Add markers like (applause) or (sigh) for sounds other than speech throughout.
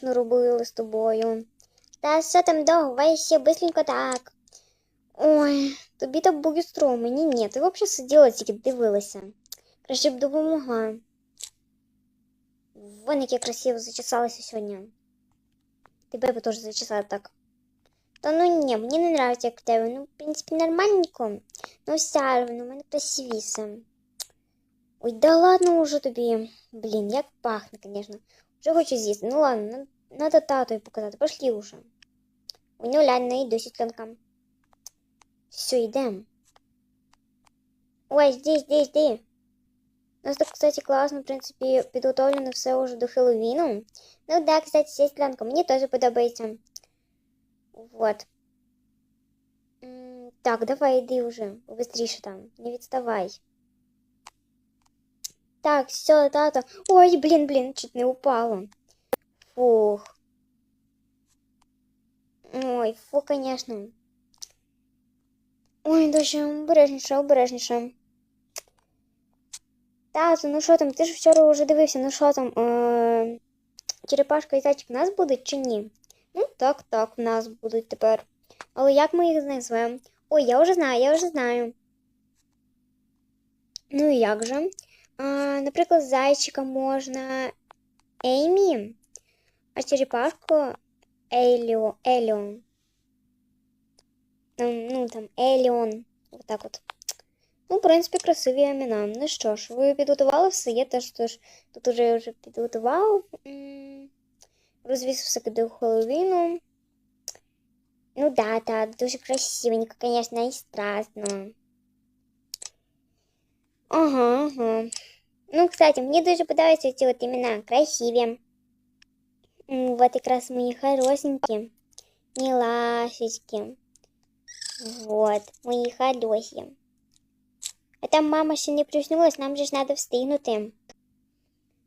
довго, робили з тобою. Та що там ще бистренько так. Ой, тобі так бугістро, мені ні. Ти взагалі сиділа тільки дивилася. Краще б допомогла. Вон як я красиво зачесалася сьогодні. Тебе б теж зачесати так. Та ну ні, мені не нравиться, як в тебе. Ну, в принципі, нормальненько. Ну, все одно, у мене красивіше. Ой, да ладно уже тобі. Блін, як пахне, звісно. Вже хочу з'їсти. Ну ладно, на- надо татою показати. Пошли уже. У нього лянь, не йду сітлянка. Все, йдем. Ой, здесь, здесь, здесь. У нас так, кстати, класно, в принципі, підготовлено все уже до Хеллоуіну. Ну да, кстати, сестрянка, мені теж подобається. Вот. М, Так, давай, йди уже. Быстріше там. Не відставай. Так, все, тато. Ой, блін, блін, чуть не упало. Фух. Ой, фу, конечно. Ой, доча, обережніше, обережніше. Тато, ну що там, ти ж вчора вже дивився, ну що там, е... черепашка і зайчик в нас будуть чи ні? Ну, так, так, в нас будуть тепер. Але як ми їх назвемо? Ой, я вже знаю, я вже знаю. Ну і як же? Наприклад, зайчика можна Еймі, а черепашку Еліо, Еліон. Ну, там, Еліон. Отак от. Ну, в принципі, красиві імена. Ну що ж, ви підготували все? Я теж тож, тут уже вже підготував. Розвісив все до Хеллоуіну. Ну да, да, дуже красивенько, конечно, і страстно. Ага, ага. Ну, кстати, мне дуже подобаються эти вот имена. Красивые. М, Вот якраз мої хорошенькі. Милашечки. Вот, мої хороші. А там мама ще не проснулась, нам же ж надо встигнути.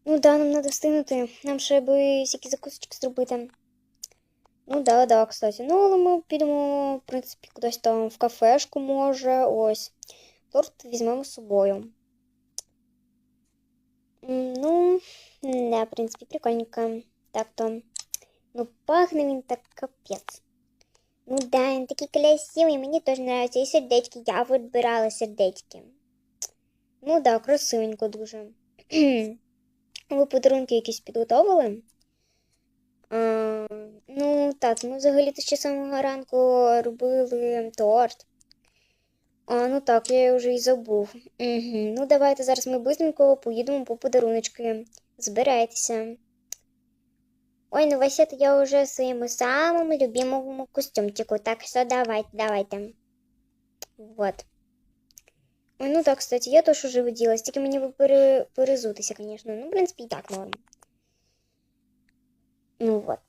Ну да, нам надо встигнути. Нам ще би всякі закусочки зробити. Ну да, да, кстати. Ну, але ми підемо, в принципі, кудись там в кафешку, може, ось. Торт візьмемо з собою. Ну, да, в принципі, прикольненько. Так то. Ну, пахне він так капець. Ну да, він такий красивий, мені теж нравиться. І сердечки, я вибирала сердечки. Ну да, красивенько дуже. (clears throat) Ви подарунки якісь підготовили? А, ну, так, ми взагалі-то ще самого ранку робили торт. А, ну так, я вже і забув. Угу. Ну, давайте зараз ми быстренько поїдемо по подаруночки. Збирайтеся. Ой, ну вообще-то я уже в своєму самому любимому костюмчику, так що давайте, давайте. Вот. Ну так, кстати, я теж уже виділась, тільки мені би пере... перезутися, звісно. Ну, в принципі, і так норм. Ну вот.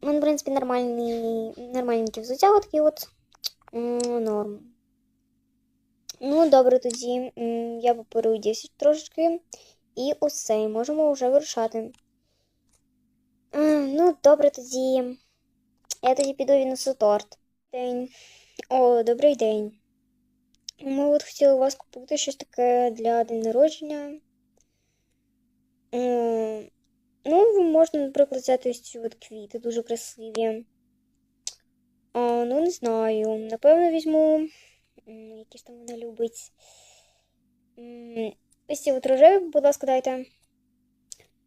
Ну, в принципі, нормальний, нормальненькі взуття, от такі от. М, Норм. Ну, добре, тоді я попереодівся трошечки. І усе, можемо вже вирушати. Ну, добре, тоді. Я тоді піду віднесу торт. День. О, добрий день. Ми от хотіли у вас купити щось таке для день народження. Ну, можна, наприклад, взяти ось ці от квіти, дуже красиві. А, ну, не знаю. Напевно, візьму. Які ж там вона любить. Ось ці от рожеві, будь ласка, дайте.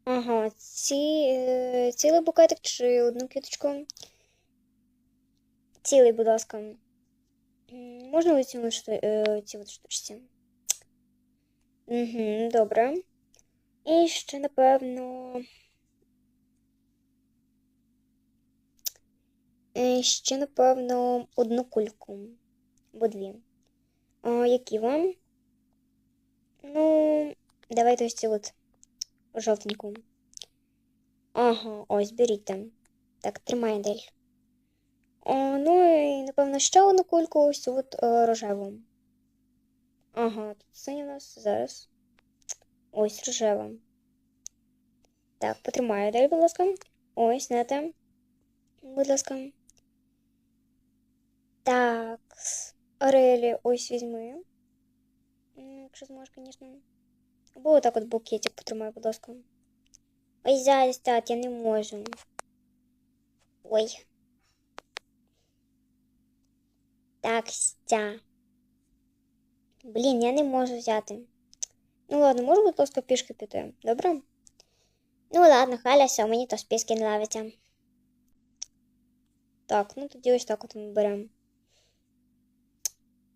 Ага, ці, е, цілий букетик чи одну квіточку. Цілий, будь ласка. Можна ось ці е, ці от штучці? Угу, добре. І ще, напевно. е, Ще, напевно, одну кульку. Або дві. А, які вам? Ну, давайте ось цю от жовтеньку. Ага, ось беріть там. Так, тримай Дель. О, ну і, напевно, ще одну кульку ось цю от е, рожеву. Ага, тут синя у нас зараз. Ось рожева. Так, потримаю Дель, будь ласка. Ось, нате. Будь ласка. Так. Орелі, ось візьми. Якщо зможеш, звісно. Або отак от букетик потримай, будь ласка. Ой, зараз, тат, я не можу. Ой. Так, стя. Блін, я не можу взяти. Ну ладно, можу, будь ласка, пішки піти, добре? Ну ладно, халя, все, мені то списки нравиться. Так, ну тоді ось так от ми беремо.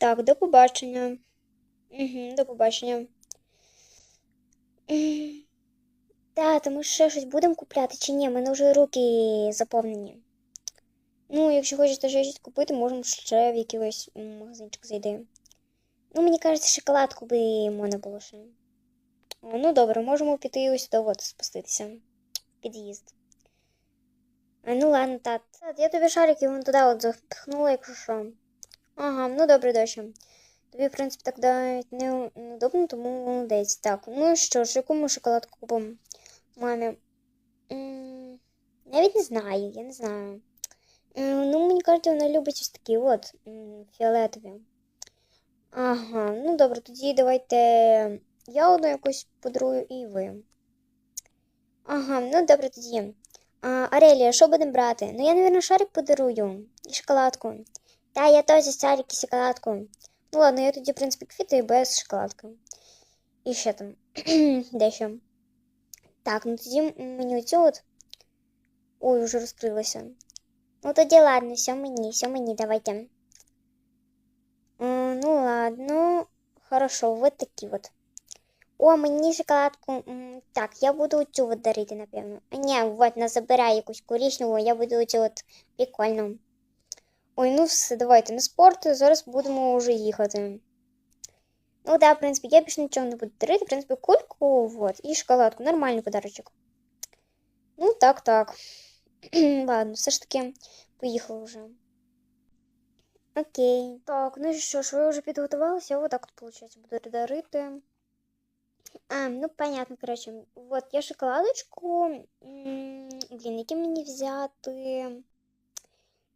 Так, до побачення. Угу, до побачення. Та, то ми ще щось будемо купляти чи ні? У мене вже руки заповнені. Ну, якщо хочете ще щось купити, можемо ще в якийсь магазинчик зайти. Ну, мені кажеться, шоколадку би можна було ще. Ну добре, можемо піти ось сюди от спуститися. Під'їзд. Ну ладно, тат. Тат, я тобі шарики вон туди от запихнула, якщо що. Ага, ну добре, доща. Тобі, в принципі, так навіть не неудобно, тому молодець. Так, ну що ж, яку ми шоколадку купимо мамі? Навіть не знаю, я не знаю. Ну, мені кажуть, вона любить ось такі от фіолетові. Ага, ну добре, тоді давайте я одну якусь подарую і ви. Ага, ну добре тоді. А, Арелія, що будемо брати? Ну я, напевно, шарик подарую і шоколадку. Та, я теж шарик і шоколадку. Ну ладно, я тоді, в принципі, квіти без шоколадки. І ще там (clears throat) дещо. Так, ну тоді мені оцю от. Ой, вже розкрилося. Ну тоді ладно, все мені, все мені, давайте. М, Ну ладно, хорошо, вот такі от. О, мені шоколадку. м, Так, я буду оцю от дарити, напевно. А ні, от, на забирай якусь коричневу, я буду оцю от прикольну. Ой, ну все, давайте на спорт, зараз будемо вже їхати. Ну да, в принципі, я більше нічого не буду дарити. В принципі, кульку, вот, і шоколадку. Нормальний подарочок. Ну, так, так. (clears throat) Ладно, все ж таки поїхали вже. Окей. Так, ну що ж, ви вже підготувалися, вот так от, виходить, буду дарити. А, ну понятно, короче. Вот, я шоколадочку. Блін, які мені взяти?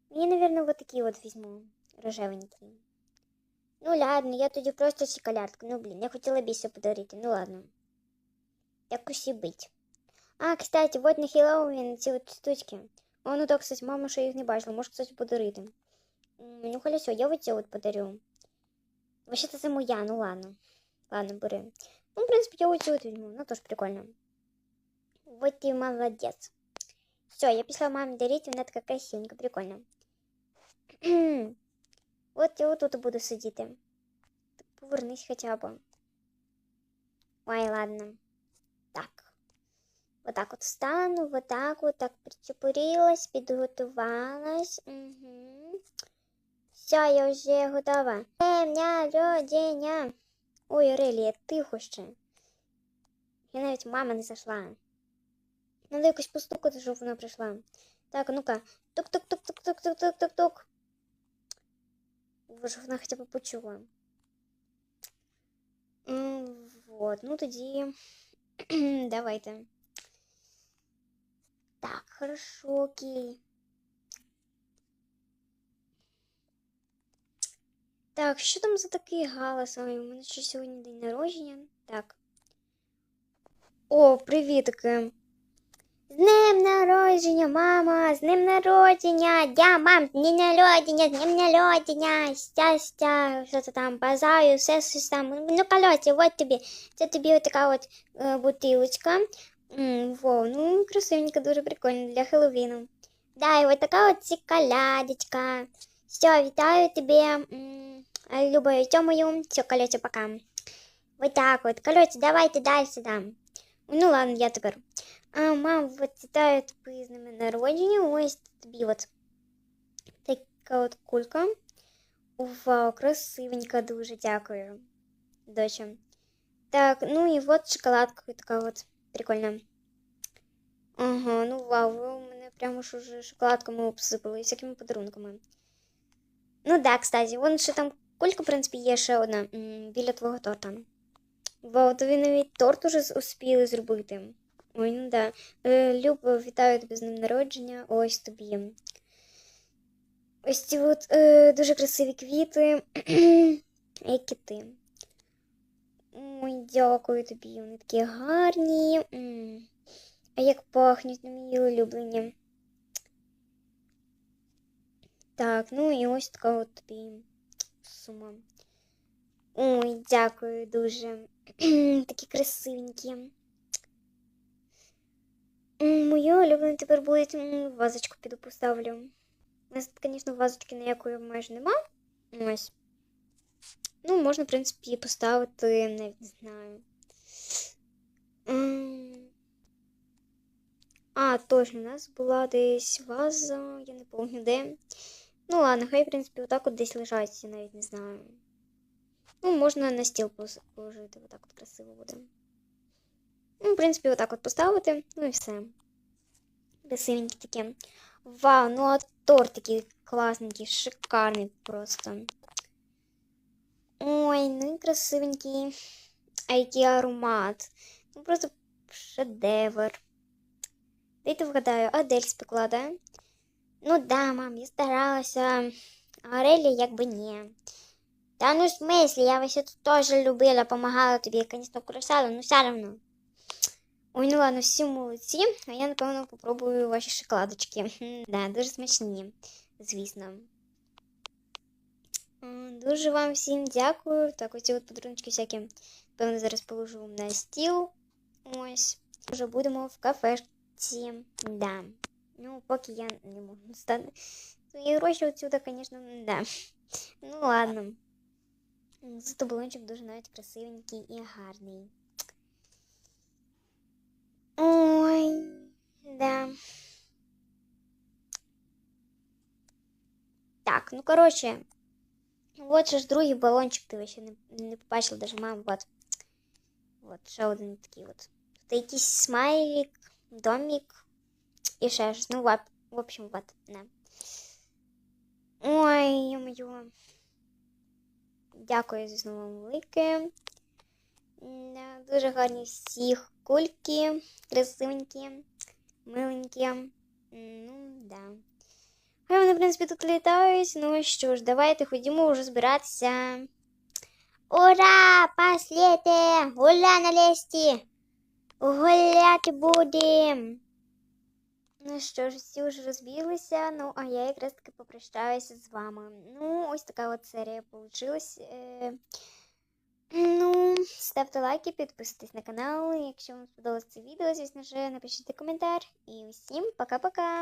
Мені, наверное, вот такі от візьму. Рожевенькі. Ну ладно, я тоді просто шоколадку. Ну блін, я хотіла більше подарити. Ну ладно. Якось і бить. А, кстати, вот на Хеллоуін ці от штучки. О, ну так, кстати, мама ще їх не бачила, може, кстати, подарити. Ну, хорошо, я вот ці от подарю. Вообще-то це моя, ну ладно. Ладно, бери. Ну, в принципе, я вот ці от візьму, ну тоже прикольно. Вот ты молодец. Все, я пішла мамі дарити, вона така красивенька, прикольно. От я отут буду сидіти. Повернись хоча б. Ой, ладно. Так. Вот так от встану, вот так вот, так причепурилась, підготувалась. Угу. Все, я вже готова. Дня рождення. Ой, Орелія, тихо ще. Я навіть мама не зайшла. Надо якось постукати, щоб вона прийшла. Так, ну-ка. Тук-тук-тук-тук-тук-тук-тук-тук. Боже, вона хоча б почула. М, Вот, ну тоді. (clears throat) Давайте. Так, хорошо, окей. Так, що там за такий галас? Ой, у мене ще сьогодні день народження. Так. О, привітки. З днем народження, мама! З днем народження! Я, мам, з днем народження, з днем народження! Щастя, що це там, бажаю, все щось там. Ну, коротше, от тобі. Це тобі отака от е, бутилочка. М, Во, ну, красивенька, дуже прикольно для Хеллоуіну. Да, і от така от шоколадочка. Все, вітаю тебе, м, любою тьомою. Все, короче, пока. Вот так вот. Короче, давайте дальше дам. Ну ладно, я тепер. А, мам, вот вітаю тебе з ними народження. Ось тобі от така от кулька. Вау, красивенька дуже, дякую. Доча. Так, ну і от шоколадка така от прикольна. Ага, ну вау, ви у мене прямо ж уже шоколадками обсипали, всякими подарунками. Ну да, кстати, вон ще там кулька, в принципі, є ще одна біля твого торта. Вау, то ви навіть торт уже успіли зробити. Ой, ну да. Е, Любо, вітаю тебе з днем народження. Ось тобі. ось ці от е, дуже красиві квіти, (clears throat) які ти. Ой, дякую тобі, вони такі гарні. А як пахнуть на мої улюблені. Так, ну і ось така от тобі сума. Ой, дякую дуже. (clears throat) Такі красивенькі. М, Моя улюблена тепер буде вазочку піду поставлю. У нас тут, звісно, вазочки ніякої майже нема. Ось. Ну, можна, в принципі, її поставити, навіть не знаю. А, точно, у нас була десь ваза, я не пам'ятаю де. Ну ладно, хай, в принципі, отак от десь лежать, я навіть не знаю. Ну, можна на стіл положити, отак от красиво буде. Ну, в принципі, отак от поставити, ну і все. Красивенькі такі. Вау, ну а торт такий класненький, шикарний просто. Ой, ну і красивенький. А який аромат. Ну просто шедевр. Дайте вгадаю, Адель спекла, да? Ну да, мам, я старалася. А Арелі якби ні. Та ну в смислі, я вас тут теж любила, помагала тобі, звісно, украшала, ну все равно. Ой, ну ладно, всі молодці, а я, напевно, попробую ваші шоколадочки. Хм, Да, дуже смачні, звісно. М, Дуже вам всім дякую. Так, оці от подарунки всякі, певно, зараз положу на стіл. Ось. Вже будемо в кафешці. Да. Ну, поки я не можу стати. Свої гроші отсюда, звісно, да. Ну ладно. Зато балончик дуже навіть красивенький і гарний. Ой, да. Так, ну коротше, от же ж другий балончик, ти ви ще не, не побачила, даже мам, от. От, ще один такий от. Тут якийсь смайлик, домик і ще щось. Ну, в, в общем, от, не. Ой, ё-моё. Дякую, звісно, вам велике. Дуже гарні всіх кульки, красивенькі, миленькі. Ну, да. Хай вони, в принципі, тут літають. Ну що ж, давайте ходімо вже збиратися. Ура! Паслєте! Гуля на лесті! Гуляти будем! Ну що ж, всі вже розбіглися, ну а я якраз таки попрощаюся з вами. Ну, ось така от серія получилась. Ну, ставте лайки, підписуйтесь на канал. Якщо вам сподобалось це відео, звісно ж, напишіть коментар. І всім пока-пока!